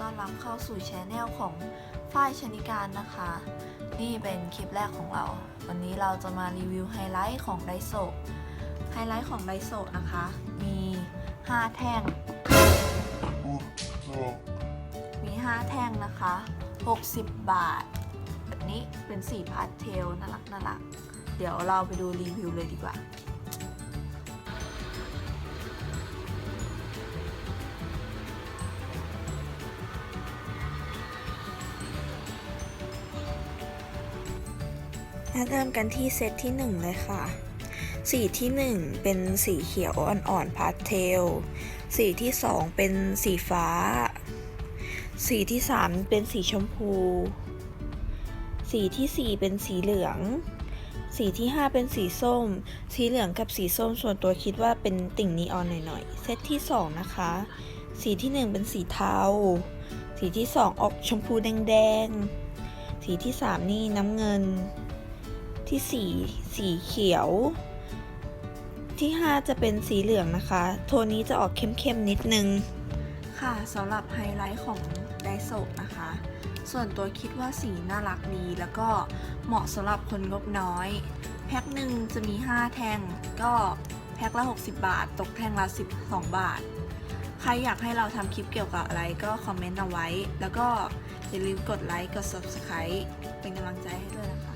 ต้อนรับเข้าสู่ช anel ของฝ้ายชนิการนะคะ นี่เป็นคลิปแรกของเรา วันนี้เราจะมารีวิวไฮไลท์ของไดโซไฮไลท์ของไดโซนะคะ มี 5 แท่ง มี 5 แท่งนะคะ 60 บาท แบบนี้เป็นสีพาสเทลน่ารักน่ารัก เดี๋ยวเราไปดูรีวิวเลยดีกว่า มาเริ่มกันที่เซตที่ 1 เลยค่ะ สีที่ 1 เป็นสีเขียวอ่อนๆพาสเทล สีที่ 2 เป็นสีฟ้า สีที่ 3 เป็นสีชมพู สีที่ 4 เป็นสีเหลือง สีที่ 5 เป็นสีส้ม สีเหลืองกับสีส้มส่วนตัวคิดว่าเป็นติ่งนีออนหน่อยๆ เซตที่ 2 นะคะ สีที่ 1 เป็นสีเทา สีที่ 2 ออกชมพูแดงๆ สีที่ 3 นี่น้ำเงิน ที่ 4 สีเขียว ที่ 5 จะเป็นสีเหลืองนะคะ โทนนี้จะออกเข้มๆนิดนึง ค่ะสำหรับไฮไลท์ของไดโซนะคะ ส่วนตัวคิดว่าสีน่ารักดี แล้วก็เหมาะสำหรับคนงบน้อย แพ็คหนึ่งจะมี 5 แท่ง ก็แพ็คละ 60 บาท ตกแท่งละ 12 บาท ใครอยากให้เราทำคลิปเกี่ยวกับอะไรก็คอมเมนต์เอาไว้ แล้วก็อย่าลืมกดไลค์ กด Subscribe เป็นกำลังใจให้ด้วยนะคะ